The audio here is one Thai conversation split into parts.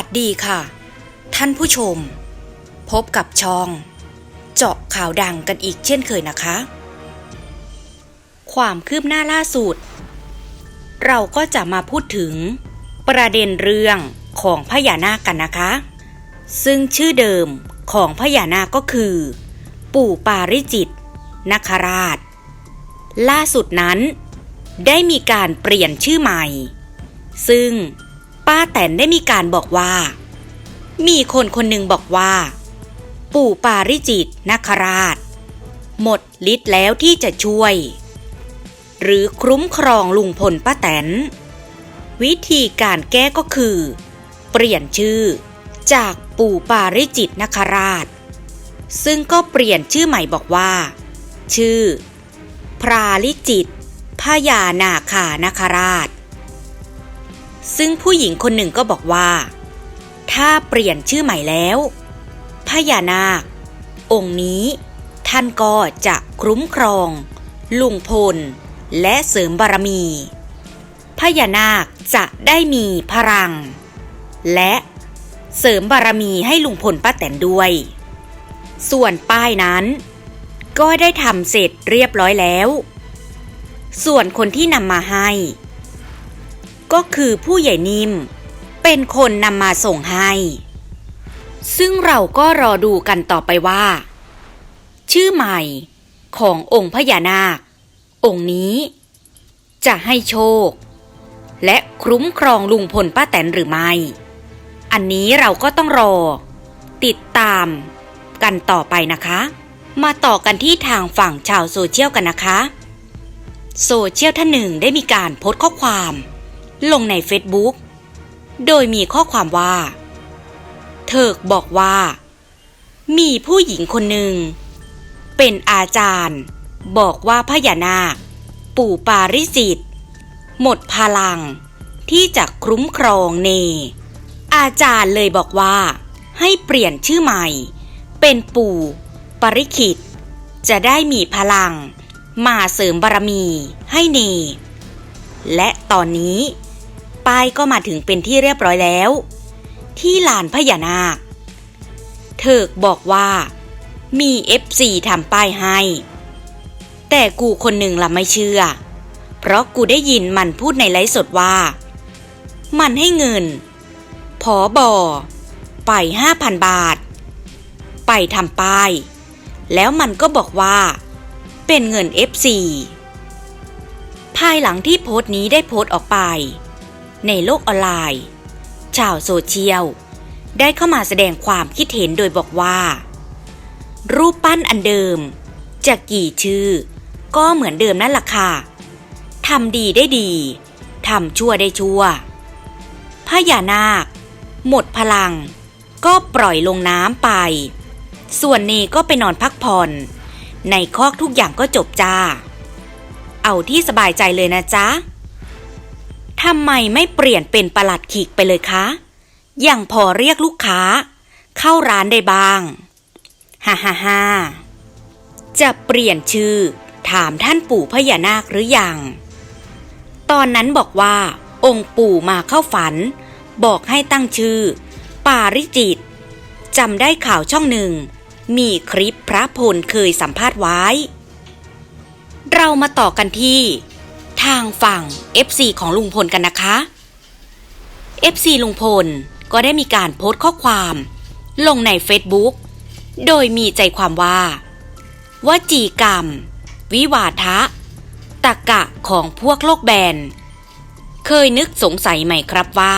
สวัสดีค่ะ ท่านผู้ชม พบกับช่อง เจาะข่าวดังกันอีกเช่นเคยนะคะ ความคืบหน้าล่าสุด เราก็จะมาพูดถึง ประเด็นเรื่องของพญานาคกันนะคะ ซึ่งชื่อเดิมของพญานาคก็คือ ปู่ปาริจิตนคราช ล่าสุดนั้น ได้มีการเปลี่ยนชื่อใหม่ ซึ่ง ป้าแตนได้มีการบอกว่า มีคนคนหนึ่งบอกว่า ปู่ปาริจิตนคราช หมดฤทธิ์แล้วที่จะช่วย หรือคุ้มครองลุงพลป้าแตน วิธีการแก้ก็คือ เปลี่ยนชื่อจากปู่ปาริจิตนคราช ซึ่งก็เปลี่ยนชื่อใหม่บอกว่า ชื่อ พราลิจิตพญานาคานคราช ซึ่งผู้หญิงคนหนึ่งก็บอกว่า ถ้าเปลี่ยนชื่อใหม่แล้วพญานาค องค์นี้ ท่านก็จะคุ้มครอง ลุงพล และเสริมบารมีพญานาคจะได้มีพลัง และเสริมบารมีให้ลุงพลป้าแตนด้วย ส่วนป้ายนั้น ก็ได้ทำเสร็จเรียบร้อยแล้ว ส่วนคนที่นำมาให้ ก็คือผู้ใหญ่นิ่ม เป็นคนนำมาส่งให้ ซึ่งเราก็รอดูกันต่อไปว่า ชื่อใหม่ขององค์พญานาค องค์นี้ จะให้โชค และคุ้มครองลุงพลป้าแตนหรือไม่ อันนี้เราก็ต้องรอ ติดตาม กันต่อไปนะคะ มาต่อกันที่ทางฝั่งชาวโซเชียลกันนะคะ โซเชียลท่านหนึ่งได้มีการโพสต์ข้อความ ลงใน Facebook โดยมีข้อความว่า เถิกบอกว่า มีผู้หญิงคนหนึ่ง เป็นอาจารย์ บอกว่าพญานาค ปู่ปาริจิตหมดพลัง ที่จะคุ้มครองเน อาจารย์เลยบอกว่า ให้เปลี่ยนชื่อใหม่ เป็นปู่ปริคิต จะได้มีพลัง มาเสริมบารมีให้เน และตอนนี้ ป้ายก็มาถึงเป็นที่เรียบร้อยแล้ว ที่ลานพญานาค เถิกบอกว่า มีเอฟซีทำป้ายให้ แต่กูคนหนึ่งละไม่เชื่อ เพราะกูได้ยินมันพูดในไลฟ์สดว่า มันให้เงิน พอบอไปห้าพันบาท ไปทำป้าย แล้วมันก็บอกว่า เป็นเงิน FC ภายหลังที่โพสต์นี้ได้โพสต์ออกไป ในโลกออนไลน์ ชาวโซเชียล ได้เข้ามาแสดงความคิดเห็นโดยบอกว่า รูปปั้นอันเดิม จะกี่ชื่อ ก็เหมือนเดิมนั่นแหละค่ะทำดีได้ดีทำชั่วได้ชั่วพญานาค หมดพลัง ก็ปล่อยลงน้ำไป ส่วนเนก็ไปนอนพักผ่อน ในคอกทุกอย่างก็จบจ้า เอาที่สบายใจเลยนะจ๊ะ ทำไมไม่เปลี่ยนเป็นประหลัดขีกไปเลยคะยังพอเรียกลูกค้า เข้าร้านได้บ้าง ฮ่าฮ่าฮ่าจะเปลี่ยนชื่อ ถามท่านปู่พญานาคหรือยัง ตอนนั้นบอกว่า องค์ปู่มาเข้าฝัน บอกให้ตั้งชื่อ ปาริจิตจำได้ข่าวช่องหนึ่ง มีคลิปพระพลเคยสัมภาษณ์ไว้ เรามาต่อกันที่ ทางฝั่ง FC ของลุงพลกันนะคะ FC ลุงพลก็ได้มีการโพสต์ข้อความ ลงใน Facebook โดยมีใจความว่า ว่าจีกรรม วิวาทะตะกะของพวกโลกแบน เคยนึกสงสัยไหมครับว่า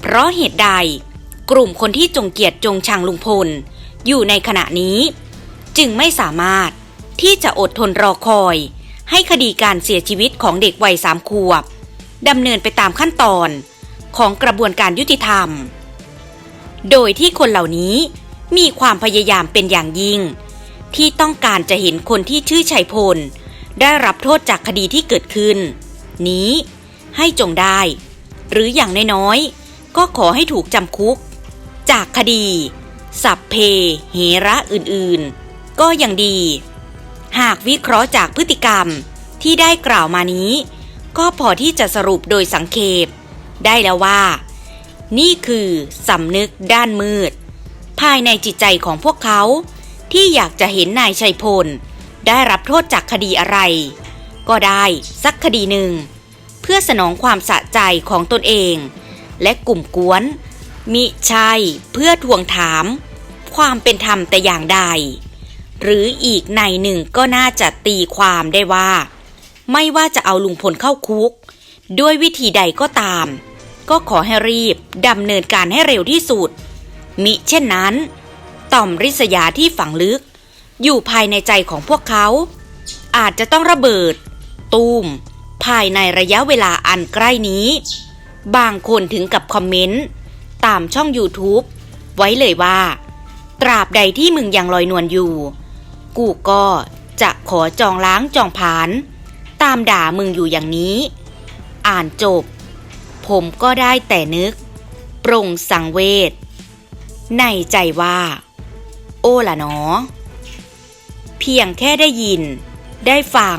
เพราะเหตุใดกลุ่มคนที่จงเกียดจงชังลุงพล อยู่ในขณะนี้ จึงไม่สามารถที่จะอดทนรอคอย ให้คดีการเสียชีวิตของเด็กวัยสามขวบดำเนินไปตามขั้นตอนของกระบวนการยุติธรรม โดยที่คนเหล่านี้มีความพยายามเป็นอย่างยิ่ง ที่ต้องการจะเห็นคนที่ชื่อชัยพล ได้รับโทษจากคดีที่เกิดขึ้น นี้ให้จงได้ หรืออย่างน้อยๆก็ขอให้ถูกจำคุก จากคดี สัพเพเหระอื่นๆ ก็ยังดี หากวิเคราะห์จากพฤติกรรมที่ได้กล่าวมานี้ ก็พอที่จะสรุปโดยสังเขปได้แล้วว่า นี่คือสำนึกด้านมืด ภายในจิตใจของพวกเขา ที่อยากจะเห็นนายชัยพล ได้รับโทษจากคดีอะไร ก็ได้สักคดีหนึ่ง เพื่อสนองความสะใจของตนเอง และกลุ่มกวน มิใช่เพื่อทวงถาม ความเป็นธรรมแต่อย่างใด หรืออีกในหนึ่งก็น่าจะตีความได้ว่า ไม่ว่าจะเอาลุงพลเข้าคุก ด้วยวิธีใดก็ตาม ก็ขอให้รีบดำเนินการให้เร็วที่สุด มิเช่นนั้น ต่อมริษยาที่ฝังลึก อยู่ภายในใจของพวกเขา อาจจะต้องระเบิด ตูม ภายในระยะเวลาอันใกล้นี้ บางคนถึงกับคอมเมนต์ ตามช่อง YouTube ไว้เลยว่า ตราบใดที่มึงยังลอยนวลอยู่ กูก็จะขอจองล้างจองผาน ตามด่ามึงอยู่อย่างนี้ อ่านจบ ผมก็ได้แต่นึก ปรงสังเวชในใจว่า โอ้ล่ะเนาะเพียงแค่ได้ยิน ได้ฟัง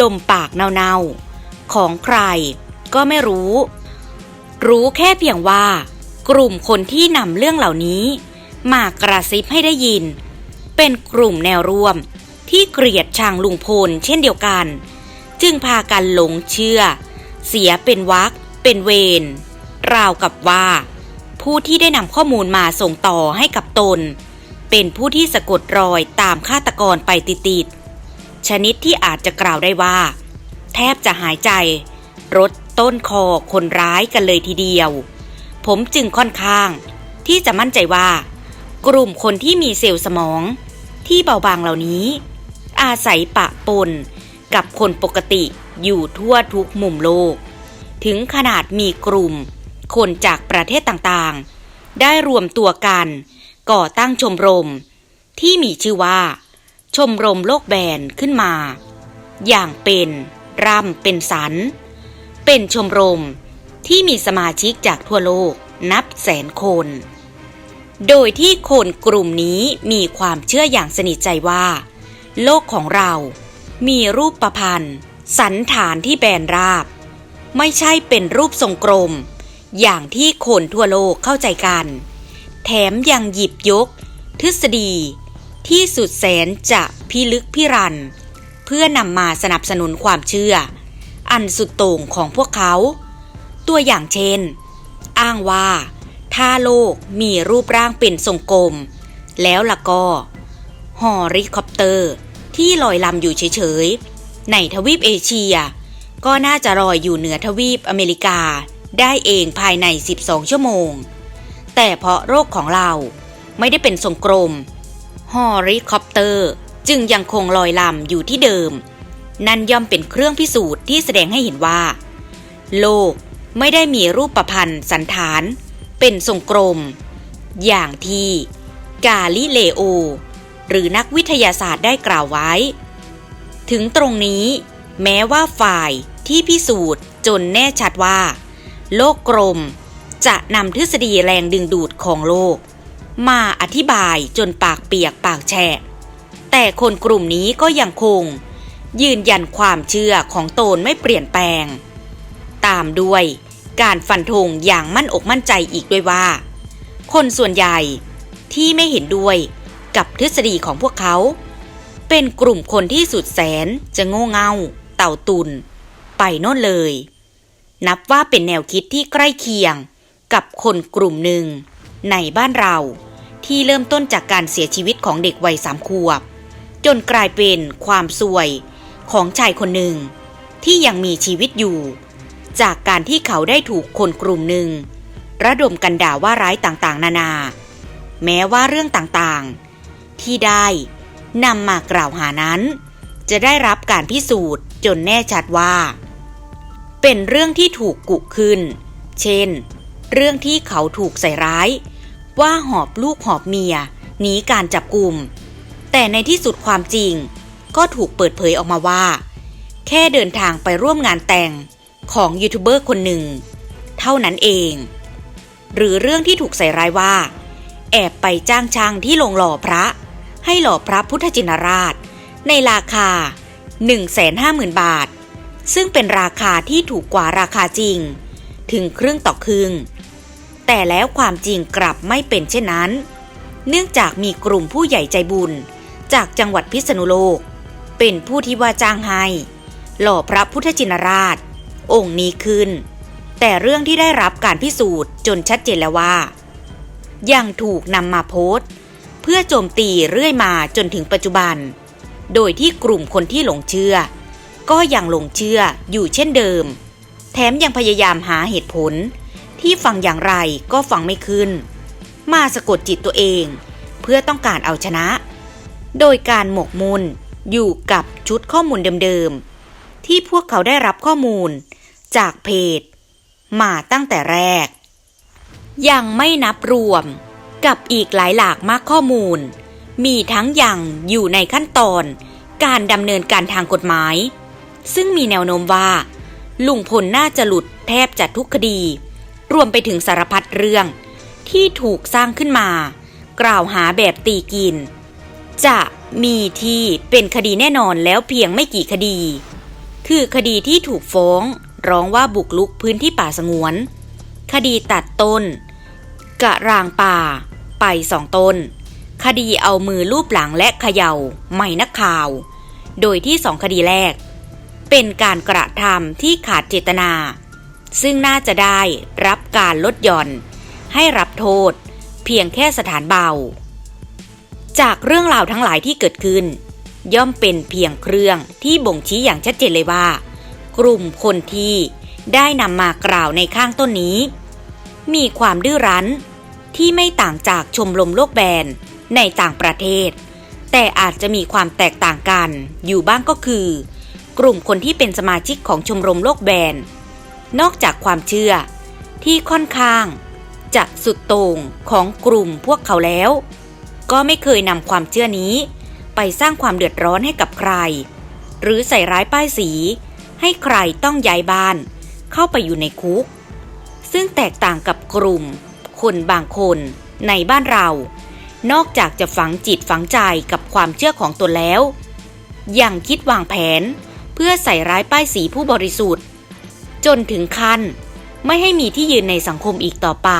ลมปากเนาๆ ของใครก็ไม่รู้ รู้แค่เพียงว่า กลุ่มคนที่นำเรื่องเหล่านี้ มากระซิบให้ได้ยิน เป็นกลุ่มแนวร่วม ที่เกลียดชังลุงพลเช่นเดียวกัน จึงพากันหลงเชื่อ เสียเป็นวักเป็นเวรราวกับว่า ผู้ที่ได้นำข้อมูลมาส่งต่อให้กับตน เป็นผู้ที่สะกดรอยตามฆาตกรไปติดๆชนิดที่อาจจะกล่าวได้ว่า แทบจะหายใจ รถต้นคอคนร้ายกันเลยทีเดียว ผมจึงค่อนข้าง ที่จะมั่นใจว่า กลุ่มคนที่มีเซลล์สมอง ที่เบาบางเหล่านี้ อาศัยปะปนกับคนปกติอยู่ทั่วทุกมุมโลก ถึงขนาดมีกลุ่ม คนจากประเทศต่างๆ ได้รวมตัวกันก่อตั้งชมรม ที่มีชื่อว่า ชมรมโลกแบนขึ้นมา อย่างเป็นร่ำเป็นสัน เป็นชมรมที่มีสมาชิกจากทั่วโลกนับแสนคน โดยที่คนกลุ่มนี้มีความเชื่ออย่างสนิทใจว่า โลกของเรา มีรูปประพันธ์ สันฐานที่แบนราบ ไม่ใช่เป็นรูปทรงกลม อย่างที่คนทั่วโลกเข้าใจกัน แถมยังหยิบยก ทฤษฎี ที่สุดแสนจะพิลึกพิรัน เพื่อนำมาสนับสนุนความเชื่อ อันสุดโต่งของพวกเขา ตัวอย่างเช่น อ้างว่า ถ้าโลกมีรูปร่างเป็นทรงกลม แล้วล่ะก็ฮอริคอปเตอร์ ที่ลอยลำอยู่เฉยๆ ในทวีปเอเชีย ก็น่าจะลอยอยู่เหนือทวีปอเมริกาได้เองภายใน 12 ชั่วโมง แต่เพราะโรคของเราไม่ได้เป็นทรงกลมฮอริคอปเตอร์จึงยังคงลอยลำอยู่ที่เดิม นั่นย่อมเป็นเครื่องพิสูจน์ที่แสดงให้เห็นว่า โลกไม่ได้มีรูปประพันธ์สันฐาน เป็นทรงกลม อย่างที่กาลิเลโอ หรือนักวิทยาศาสตร์ได้กล่าวไว้ ถึงตรงนี้ แม้ว่าฝ่ายที่พิสูจน์จนแน่ชัดว่า โลกกลมจะนำทฤษฎีแรงดึงดูดของโลก มาอธิบายจนปากเปียกปากแฉะ แต่คนกลุ่มนี้ก็ยังคง ยืนยันความเชื่อของตนไม่เปลี่ยนแปลง ตามด้วย การฟันธงอย่างมั่นอกมั่นใจอีกด้วยว่า คนส่วนใหญ่ที่ไม่เห็นด้วยกับทฤษฎีของพวกเขา เป็นกลุ่มคนที่สุดแสนจะโง่เง่า เต่าตุน ไปโน่นเลย นับว่าเป็นแนวคิดที่ใกล้เคียงกับคนกลุ่มหนึ่ง ในบ้านเราที่เริ่มต้นจากการเสียชีวิตของเด็กวัยสามขวบ จนกลายเป็นความสวยของชายคนหนึ่ง ที่ยังมีชีวิตอยู่ จากการที่เขาได้ถูกคนกลุ่มหนึ่ง ระดมกันด่าว่าร้ายต่างๆ นานา แม้ว่าเรื่องต่างๆ ที่ได้นำมากล่าวหานั้น จะได้รับการพิสูจน์จนแน่ชัดว่า เป็นเรื่องที่ถูกกุขึ้น เช่น เรื่องที่เขาถูกใส่ร้าย ว่าหอบลูกหอบเมียหนีการจับกลุ่ม แต่ในที่สุดความจริงก็ถูกเปิดเผยออกมาว่า แค่เดินทางไปร่วมงานแต่ง ของยูทูบเบอร์คนหนึ่ง เท่านั้นเอง หรือเรื่องที่ถูกใส่ร้ายว่า แอบไปจ้างช่างที่ลงหล่อพระ ให้หล่อพระพุทธจินราช ในราคา 150,000 บาท ซึ่งเป็นราคาที่ถูกกว่าราคาจริง ถึงครึ่งต่อครึ่ง แต่แล้วความจริงกลับไม่เป็นเช่นนั้น เนื่องจากมีกลุ่มผู้ใหญ่ใจบุญจากจังหวัดพิษณุโลก เป็นผู้ที่ว่าจ้างให้หล่อพระพุทธจินราช องค์นี้ขึ้น แต่เรื่องที่ได้รับการพิสูจน์จนชัดเจนแล้วว่า ยังถูกนำมาโพสต์ เพื่อโจมตีเรื่อยมาจนถึงปัจจุบัน โดยที่กลุ่มคนที่หลงเชื่อ ก็ยังหลงเชื่ออยู่เช่นเดิม แถมยังพยายามหาเหตุผล ที่ฟังอย่างไรก็ฟังไม่ขึ้น มาสะกดจิตตัวเอง เพื่อต้องการเอาชนะ โดยการหมกมุ่นอยู่กับชุดข้อมูลเดิมๆ ที่พวกเขาได้รับข้อมูล จากเพจ มาตั้งแต่แรก ยังไม่นับรวม กับอีกหลายหลากมากข้อมูล มีทั้งยังอยู่ในขั้นตอน การดำเนินการทางกฎหมาย ซึ่งมีแนวโน้มว่า ลุงพลน่าจะหลุดแทบจะทุกคดี รวมไปถึงสารพัดเรื่อง ที่ถูกสร้างขึ้นมา กล่าวหาแบบตีกิน จะมีที่เป็นคดีแน่นอนแล้วเพียงไม่กี่คดี คือคดีที่ถูกฟ้อง ร้องว่าบุกลุกพื้นที่ป่าสงวน คดีตัดต้น กระรางป่า ไปสองต้น คดีเอามือลูบหลังและเขย่าไม่นักข่าว โดยที่สองคดีแรก เป็นการกระทำที่ขาดเจตนา ซึ่งน่าจะได้รับการลดหย่อน ให้รับโทษ เพียงแค่สถานเบา จากเรื่องราวทั้งหลายที่เกิดขึ้น ย่อมเป็นเพียงเครื่องที่บ่งชี้อย่างชัดเจนเลยว่า กลุ่มคนที่ได้นำมากล่าวในข้างต้นนี้ มีความดื้อรั้นที่ไม่ต่างจากชมรมโลกแบนในต่างประเทศ แต่อาจจะมีความแตกต่างกันอยู่บ้างก็คือ กลุ่มคนที่เป็นสมาชิกของชมรมโลกแบนนอกจากความเชื่อที่ค่อนข้าง จะสุดโต่งของกลุ่มพวกเขาแล้ว ก็ไม่เคยนำความเชื่อนี้ ไปสร้างความเดือดร้อนให้กับใคร หรือใส่ร้ายป้ายสี ให้ใครต้องย้ายบ้าน เข้าไปอยู่ในคุก ซึ่งแตกต่างกับกลุ่ม คนบางคนในบ้านเรา นอกจากจะฝังจิตฝังใจกับความเชื่อของตนแล้ว ยังคิดวางแผนเพื่อใส่ร้ายป้ายสีผู้บริสุทธิ์ จนถึงขั้นไม่ให้มีที่ยืนในสังคมอีกต่อไป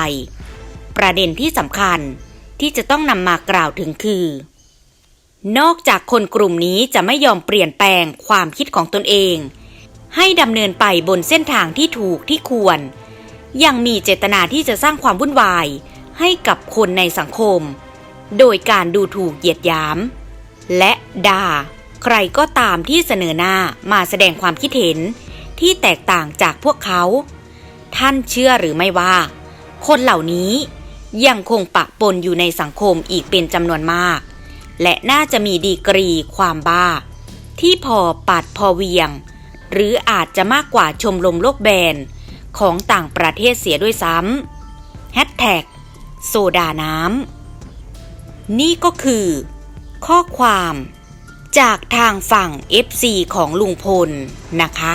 ประเด็นที่สำคัญที่จะต้องนำมากล่าวถึงคือ นอกจากคนกลุ่มนี้จะไม่ยอมเปลี่ยนแปลงความคิดของตนเอง ให้ดำเนินไปบนเส้นทางที่ถูกที่ควร ยังมีเจตนาที่จะสร้างความวุ่นวาย ให้กับคนในสังคม โดยการดูถูกเหยียดหยาม และด่า ใครก็ตามที่เสนอหน้ามาแสดงความคิดเห็นที่แตกต่างจากพวกเขา ท่านเชื่อหรือไม่ว่า คนเหล่านี้ยังคงปะปนอยู่ในสังคมอีกเป็นจำนวนมาก และน่าจะมีดีกรีความบ้า ที่พอปัดพอเวียง หรืออาจจะมากกว่าชมรมโลกแบนของต่างประเทศเสียด้วยซ้ำแฮชแท็กโซดาน้ำ นี่ก็คือ ข้อความจากทางฝั่ง FC ของลุงพลนะคะ